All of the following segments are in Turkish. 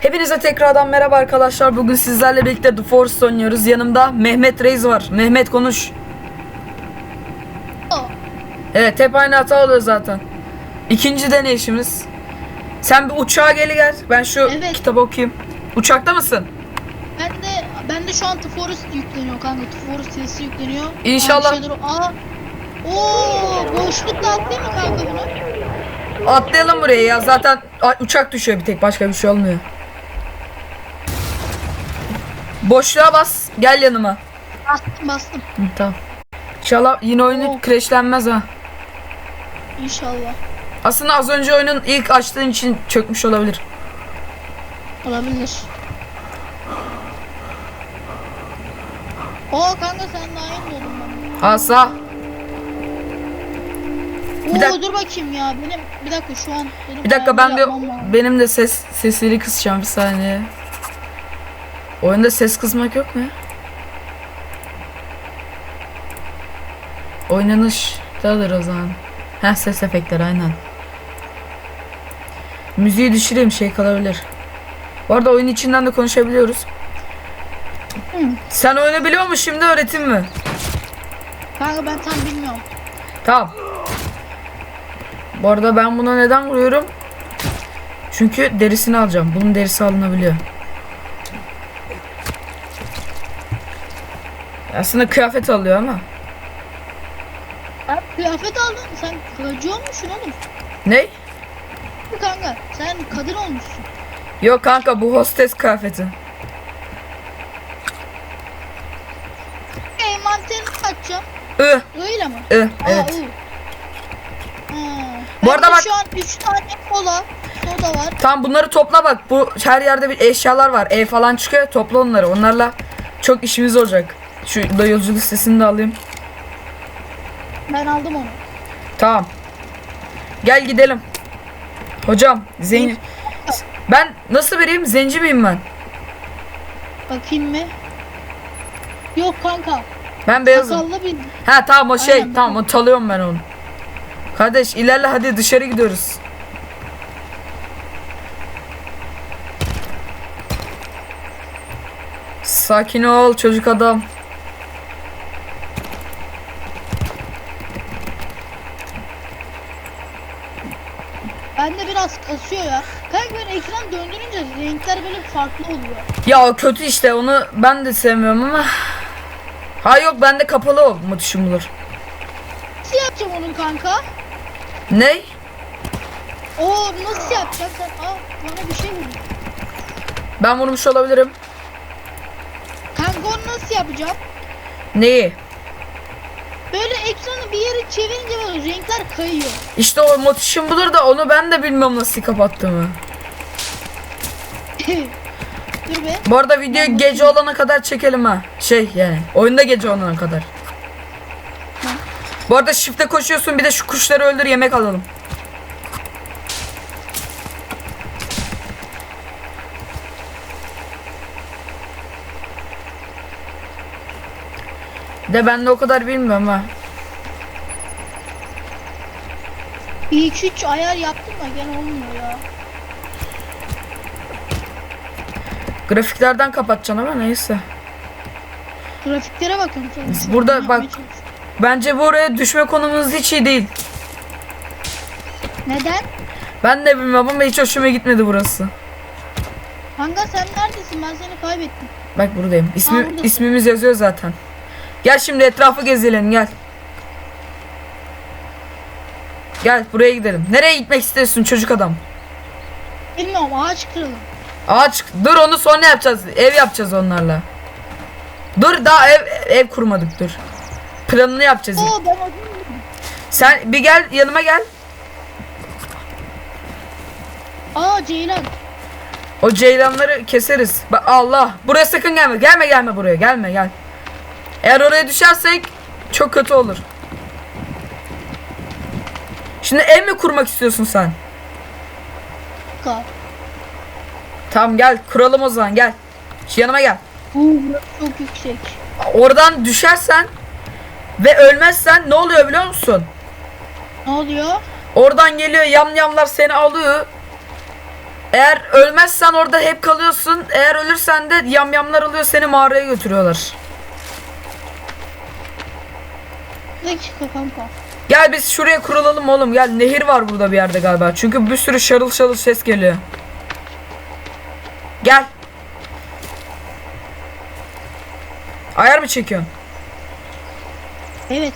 Hepinize tekrardan merhaba arkadaşlar. Bugün sizlerle birlikte The Forest oynuyoruz. Yanımda Mehmet Reis var. Mehmet konuş. Evet hep aynı hata oluyor zaten. İkinci deneyişimiz. Sen bir uçağa gel gel. Ben şu Evet. kitabı okuyayım. Uçakta mısın? Ben de ben de şu an The Forest yükleniyor kanka. The Forest sesi yükleniyor. İnşallah- şeyler- Aa. Oo, boşlukta atlayayım mı kanka bunu? Atlayalım buraya ya. Zaten uçak düşüyor bir tek. Başka bir şey olmuyor. Boşluğa bas. Gel yanıma. Bastım bastım. Hı, tamam. İnşallah yine oyunu Oh. crashlenmez ha. İnşallah. Aslında az önce oyunun ilk açtığın için çökmüş olabilir. Olabilir. Oo kanka sen daha doğdun ben. Asa. Bir Oo dak- dur bakayım ya. Benim bir dakika şu an benim Bir dakika ben de yapmam lazım. benim de ses sesleri kısacağım bir saniye. Oyunda ses kısmak yok mu ya? Oynanıştadır o zaman. Heh ses efektleri aynen. Müziği düşüreyim şey kalabilir. Bu arada oyun içinden de konuşabiliyoruz. Hı. Sen oyunu biliyor musun şimdi öğreteyim mi? Kanka ben tam bilmiyorum. Tamam. Bu arada ben buna neden vuruyorum? Çünkü derisini alacağım. Bunun derisi alınabiliyor. Aslında kıyafet alıyor ama. Kıyafet aldın. Sen kırıcı olmuşsun oğlum. Ne? Kanka sen kadın olmuşsun. Yok kanka bu hostes kıyafeti. Envanterini açacağım. Ih, Öyle mi? Aa, evet. iyi. Ha. Bu Bende arada bak- şu an 3 tane kola, soda var. Tamam bunları topla bak. Bu her yerde bir eşyalar var. Ev falan çıkıyor. Topla onları. Onlarla çok işimiz olacak. Şu da yolcu listesini de alayım. Ben aldım onu. Tamam. Gel gidelim. Hocam zenci... Ben nasıl biriyim? Zenci miyim ben? Bakayım mı? Yok kanka. Ben beyazım. Sakallı bir... Ha tamam o şey. Aynen, tamam o talıyorum ben onu. Kardeş ilerle hadi dışarı gidiyoruz. Sakin ol çocuk adam. Bende biraz kasıyor ya. Kanka ben ekran döndürünce renkler böyle farklı oluyor. Ya o kötü işte onu ben de sevmiyorum ama. Ha yok bende kapalı olma tuşum olur. Nasıl yapacağım onun kanka? Ne? Oo nasıl yapacağım sen? Aa bana bir şey vurdu. Ben vurmuş olabilirim. Kanka onu nasıl yapacağım? Neyi? Böyle ekranı bir yere çevirince böyle renkler kayıyor. İşte o motişim budur da onu ben de bilmiyorum nasıl kapattığımı. Dur be. Bu arada video gece olana kadar çekelim ha. Şey yani oyunda gece olana kadar. Bu arada shift'e koşuyorsun bir de şu kuşları öldür yemek alalım. De ben de o kadar bilmiyorum ha. 2-3 ayar yaptım da gene olmuyor ya. Grafiklerden kapatacaksın ama neyse. Grafiklere bakıyorum sonra. Burada bak-. Bence buraya düşme konumuz hiç iyi değil. Neden? Ben de bilmiyorum ama hiç hoşuma gitmedi burası. Kanka sen neredesin? Ben seni kaybettim. Bak buradayım. İsmi, Aa, buradasın. ismimiz yazıyor zaten. Gel şimdi etrafı gezelim gel. Gel buraya gidelim. Nereye gitmek istiyorsun çocuk adam? Bilmiyorum ağaç kırıldı. Ağaç dur onu sonra yapacağız. Ev yapacağız onlarla. Dur daha ev ev kurmadık dur. Planını yapacağız. Oo ben Sen bir gel yanıma gel. Aa Ceylan. O ceylanları keseriz. Bak Allah. Buraya sakın gelme. Gelme gelme buraya. Gelme gel. Eğer oraya düşersek çok kötü olur. Şimdi ev mi kurmak istiyorsun sen? Ka. Tamam gel kuralım o zaman gel. Şu yanıma gel. Burası çok yüksek. Oradan düşersen ve ölmezsen ne oluyor biliyor musun? Ne oluyor? Oradan geliyor yamyamlar seni alıyor. Eğer ölmezsen orada hep kalıyorsun. Eğer ölürsen de yamyamlar alıyor seni mağaraya götürüyorlar. Bir dakika kanka. Gel biz şuraya kurulalım oğlum. Gel nehir var burada bir yerde galiba. Çünkü bir sürü şarıl şarıl ses geliyor. Gel. Ayar mı çekiyorsun? Evet.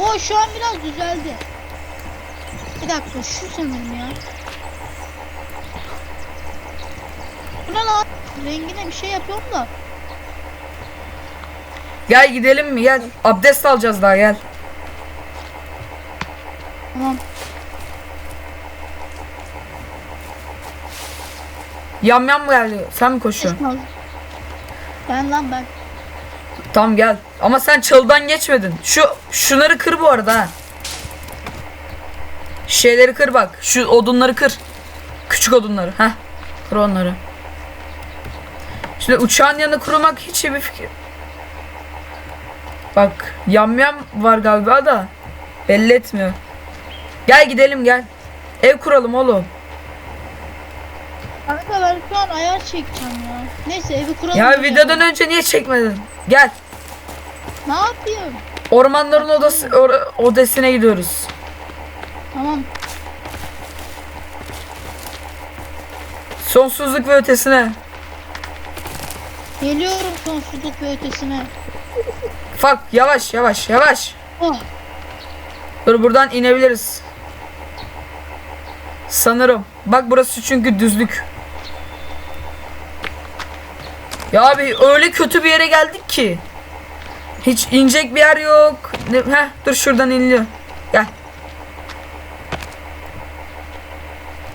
O şu an biraz düzeldi. Bir dakika şu sanırım ya. Bu ne lan? Rengine bir şey yapıyorum da. Gel gidelim mi? Gel. Abdest alacağız daha gel. Tamam. Yam yam geldi. Sen mi koşuyorsun? Ben lan ben. Tamam gel. Ama sen çalıdan geçmedin. Şu şunları kır bu arada ha. Şeyleri kır bak. Şu odunları kır. Küçük odunları. Heh. Kır onları. Şimdi uçağın yanına kurulmak hiç iyi bir fikir. Bak yamyam var galiba da belli etmiyor. Gel gidelim gel. Ev kuralım oğlum. Kanka ben şu an ayar çekeceğim ya. Neyse evi kuralım. Ya videodan önce niye çekmedin? Gel. Ne yapayım? Ormanların odası or- odasına gidiyoruz. Tamam. Sonsuzluk ve ötesine. Geliyorum sonsuzluk ve ötesine. Fak yavaş yavaş yavaş. Oh. Dur buradan inebiliriz. Sanırım. Bak burası çünkü düzlük. Ya abi öyle kötü bir yere geldik ki. Hiç inecek bir yer yok. Heh, dur şuradan iniliyor. Gel.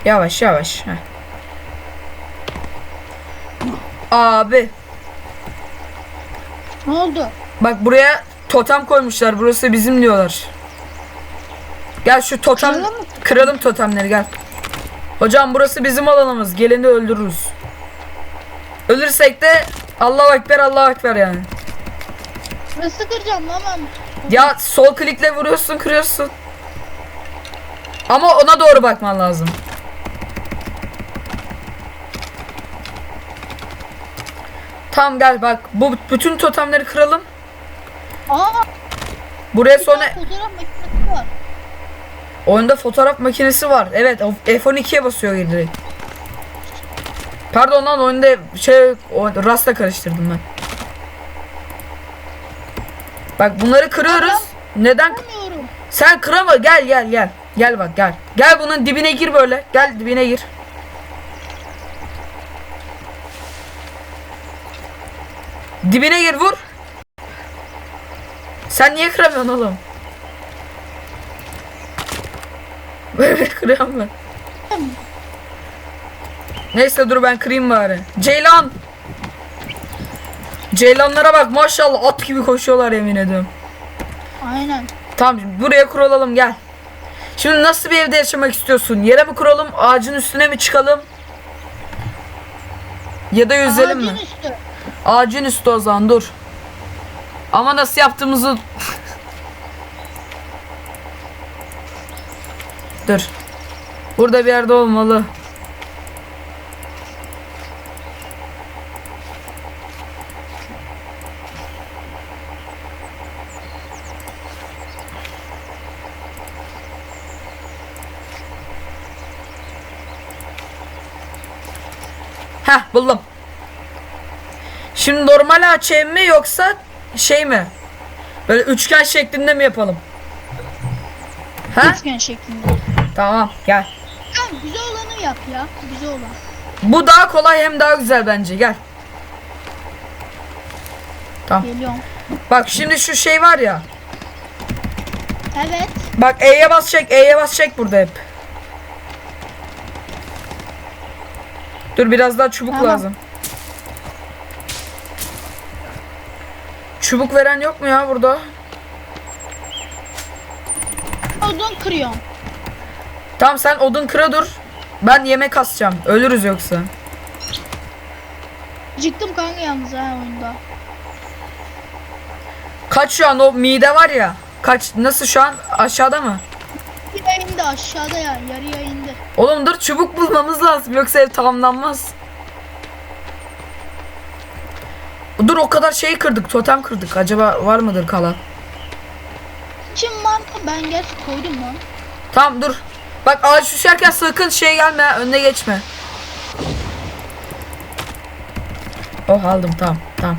Yavaş yavaş. Heh. Abi Ne oldu? Bak buraya totem koymuşlar. Burası bizim diyorlar. Gel şu totem Kıralım mı? kıralım totemleri gel. Hocam burası bizim alanımız. Geleni öldürürüz. Ölürsek de Allahu ekber Allahu ekber yani. Nasıl kıracağım ben? Ya sol klikle vuruyorsun, kırıyorsun. Ama ona doğru bakman lazım. Tamam gel bak. Bu bütün totemleri kıralım. Aa, Buraya bir sonra tane fotoğraf makinesi var. Oyunda fotoğraf makinesi var. Evet o F12'ye basıyor direkt. Pardon lan oyunda şey o, rasta karıştırdım ben. Bak bunları kırıyoruz. Neden? Bilmiyorum. Sen kırama gel gel gel. Gel bak gel. Gel bunun dibine gir böyle. Gel dibine gir. Dibine gir vur. Sen niye kıramıyorsun oğlum? Böyle kırıyorum ben. Neyse dur ben kırayım bari. Ceylan. Ceylanlara bak maşallah at gibi koşuyorlar yemin ediyorum. Aynen. Tamam buraya kuralım gel. Şimdi nasıl bir evde yaşamak istiyorsun? Yere mi kuralım? Ağacın üstüne mi çıkalım? Ya da yüzelim Ağacın mi? üstü. Ağacın üstü o zaman dur. Ama nasıl yaptığımızı... dur. Burada bir yerde olmalı. Heh buldum. Şimdi normal ev mi yoksa şey mi? Böyle üçgen şeklinde mi yapalım? Ha? Üçgen şeklinde. Tamam gel. Tamam güzel olanı yap ya. Güzel olan. Bu daha kolay hem daha güzel bence gel. Tamam. Geliyorum. Bak şimdi şu şey var ya. Evet. Bak E'ye bas çek, E'ye bas çek burada hep. Dur biraz daha çubuk Tamam. lazım. Çubuk veren yok mu ya burada? Odun kırıyorum. Tamam sen odun kıra dur. Ben yemek asacağım. Ölürüz yoksa. Çıktım kanka yalnız ha oyunda. Kaç şu an o mide var ya. Kaç nasıl şu an aşağıda mı? Bir yayında aşağıda ya. Yarı yayında. Oğlum dur çubuk bulmamız lazım yoksa ev tamamlanmaz. Dur o kadar şey kırdık totem kırdık acaba var mıdır kalan? Kim var mı? Ben gerçi koydum lan. Tamam dur. Bak ağaç düşerken sakın şey gelme önüne geçme. Oh aldım tamam tamam.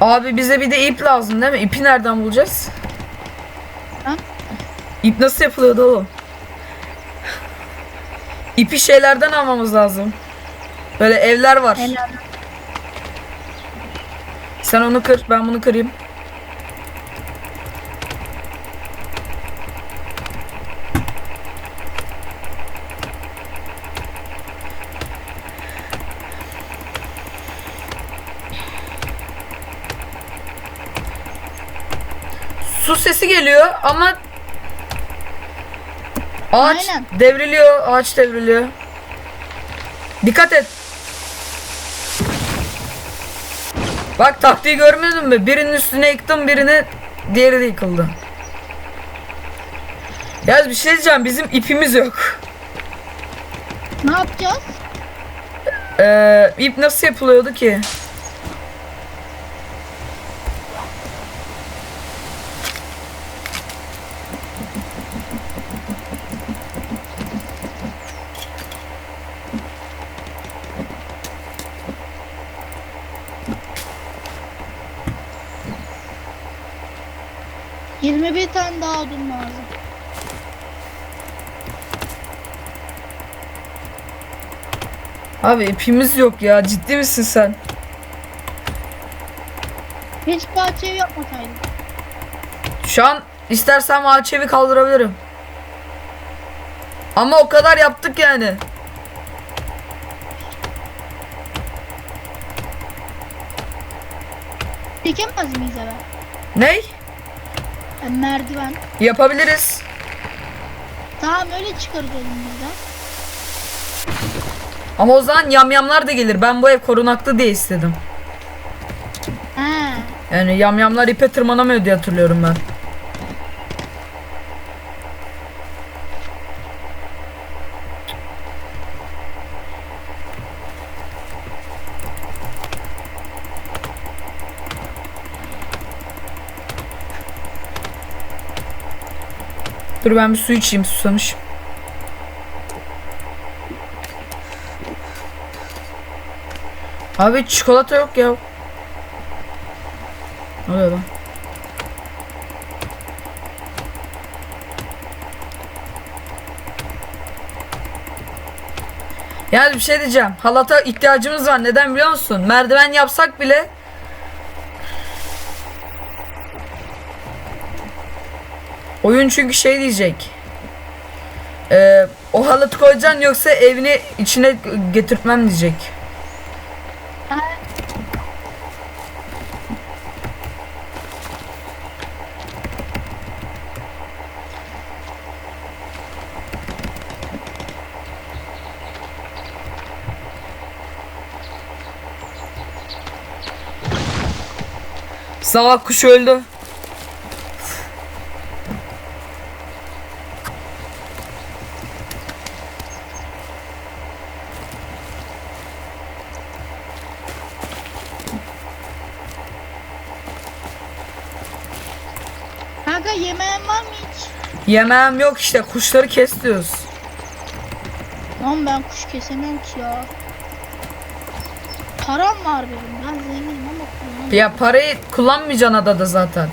Abi bize bir de ip lazım değil mi? İpi nereden bulacağız? Ha? İp nasıl yapılıyordu oğlum? İpi şeylerden almamız lazım. Böyle evler var. Helal. Sen onu kır, ben bunu kırayım. Su sesi geliyor ama ağaç Aynen. devriliyor, ağaç devriliyor. Dikkat et. Bak taktiği görmedin mi? Birinin üstüne yıktım birini diğeri de yıkıldı. Yaz bir şey diyeceğim bizim ipimiz yok. Ne yapacağız? Ee, ip nasıl yapılıyordu ki? Yirmi bir tane daha odun lazım. Abi ipimiz yok ya ciddi misin sen? Hiç bahçe evi yapmasaydım. Şu an istersem ağaç evi kaldırabilirim. Ama o kadar yaptık yani. Çekemez miyiz eve? Ney? E, merdiven. Yapabiliriz. Tamam öyle çıkarız elimizden. Ama o zaman yamyamlar da gelir. Ben bu ev korunaklı diye istedim. He. Yani yamyamlar ipe tırmanamıyor diye hatırlıyorum ben. Dur ben bir su içeyim susamış. Abi çikolata yok ya. Ne oluyor lan? Yani bir şey diyeceğim. Halata ihtiyacımız var. Neden biliyor musun? Merdiven yapsak bile Oyun çünkü şey diyecek. Ee, o halatı koyacaksın yoksa evini içine getirtmem diyecek. Salak kuş öldü. Kanka yemeğin var mı hiç? Yemeğim yok işte kuşları kes diyoruz. Lan ben kuş kesemiyorum ki ya. Param var benim. Ben zenginim ama kullanamıyorum. Ya parayı kullanmayacaksın adada zaten.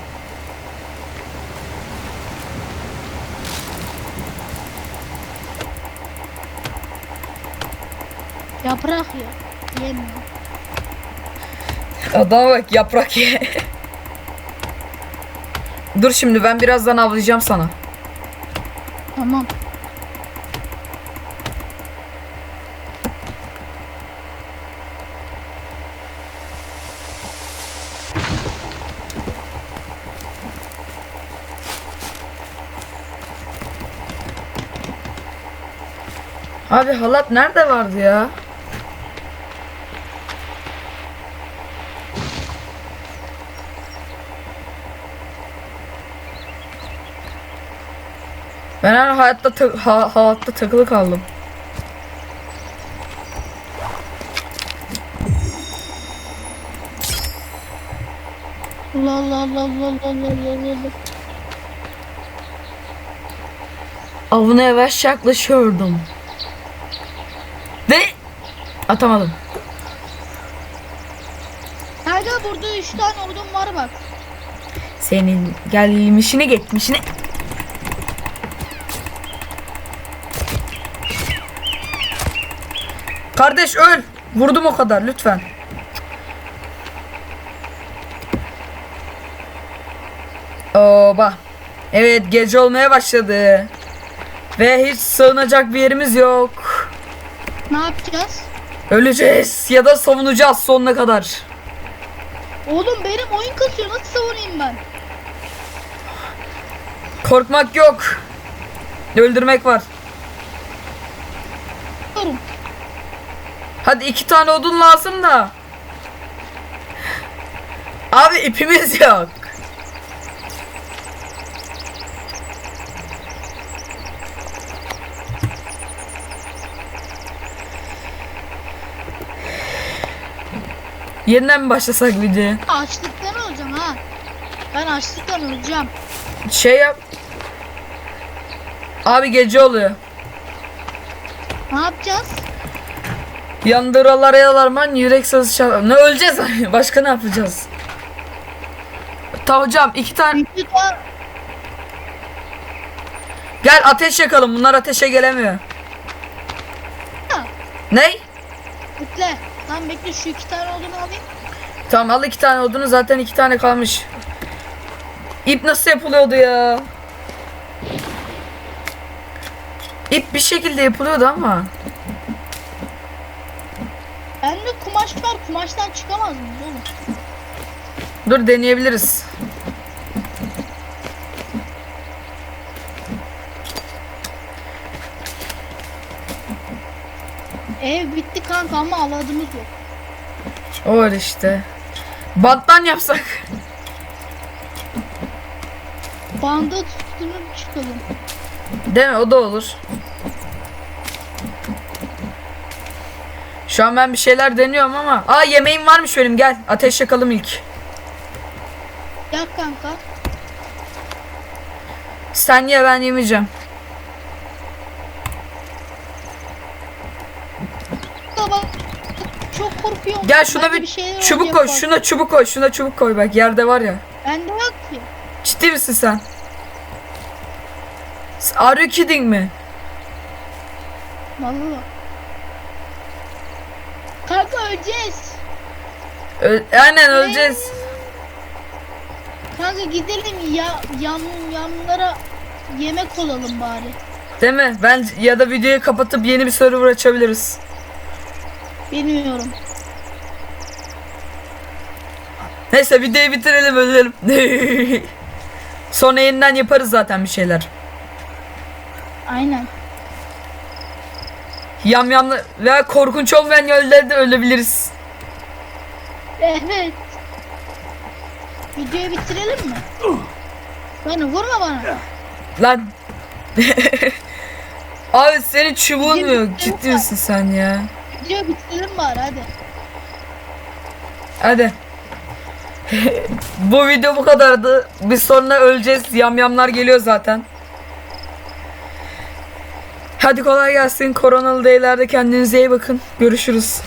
Yaprak ya. Yemiyorum. Adama bak yaprak ye. Dur şimdi ben birazdan avlayacağım sana. Tamam. Abi halat nerede vardı ya? Ben her hayatta ta ha hayatta takılı kaldım. La la la la la la. Avına yavaş yaklaşıyordum. Ve atamadım. Nerede burada üç tane ordum var bak. Senin gelmişini geçmişini Kardeş öl. Vurdum o kadar lütfen. Oba. Evet gece olmaya başladı. Ve hiç sığınacak bir yerimiz yok. Ne yapacağız? Öleceğiz ya da savunacağız sonuna kadar. Oğlum benim oyun kasıyor nasıl savunayım ben? Korkmak yok. Öldürmek var. Hadi iki tane odun lazım da. Abi ipimiz yok. Yeniden mi başlasak videoya? Açlıktan öleceğim ha. Ben açlıktan öleceğim. Şey yap. Abi gece oluyor. Ne yapacağız? Yandıralar yalarman yürek sızı çal. Ne öleceğiz? Başka ne yapacağız? Ta hocam iki tane Büyük var. Gel ateş yakalım. Bunlar ateşe gelemiyor. Ney? Bekle. Lan bekle şu iki tane odunu alayım. Tamam al iki tane odunu zaten iki tane kalmış. İp nasıl yapılıyordu ya? İp bir şekilde yapılıyordu ama. Bende kumaş var. Kumaştan çıkamaz mıyız oğlum? Dur deneyebiliriz. Ev bitti kanka ama aladığımız yok. O öyle işte. Banttan yapsak. Banda tutunup çıkalım. Değil mi? O da olur. Şu an ben bir şeyler deniyorum ama. Aa yemeğim varmış benim gel. Ateş yakalım ilk. Gel kanka. Sen ye ben yemeyeceğim. Baba çok korkuyorum. Gel şuna Bende bir, şeyler çubuk koy. bak. Şuna çubuk koy. Şuna çubuk koy bak yerde var ya. Bende yok ki. Ciddi misin sen? Are you kidding mi? Vallahi. Kanka öleceğiz. Ö- Aynen öleceğiz. Kanka gidelim ya yan yanlara yemek olalım bari. Değil mi? Ben ya da videoyu kapatıp yeni bir server açabiliriz. Bilmiyorum. Neyse videoyu bitirelim ölelim. Sonra yeniden yaparız zaten bir şeyler. Aynen. Yamyamlı veya korkunç olmayan yerlerde ölebiliriz. Evet. Videoyu bitirelim mi? Beni vurma bana. Lan. Abi senin çubuğun mu yok? Bizim- Ciddi misin sen ya? Videoyu bitirelim bari hadi. Hadi. bu video bu kadardı. Biz sonra öleceğiz. Yamyamlar geliyor zaten. Hadi kolay gelsin. Koronalı değillerde kendinize iyi bakın. Görüşürüz.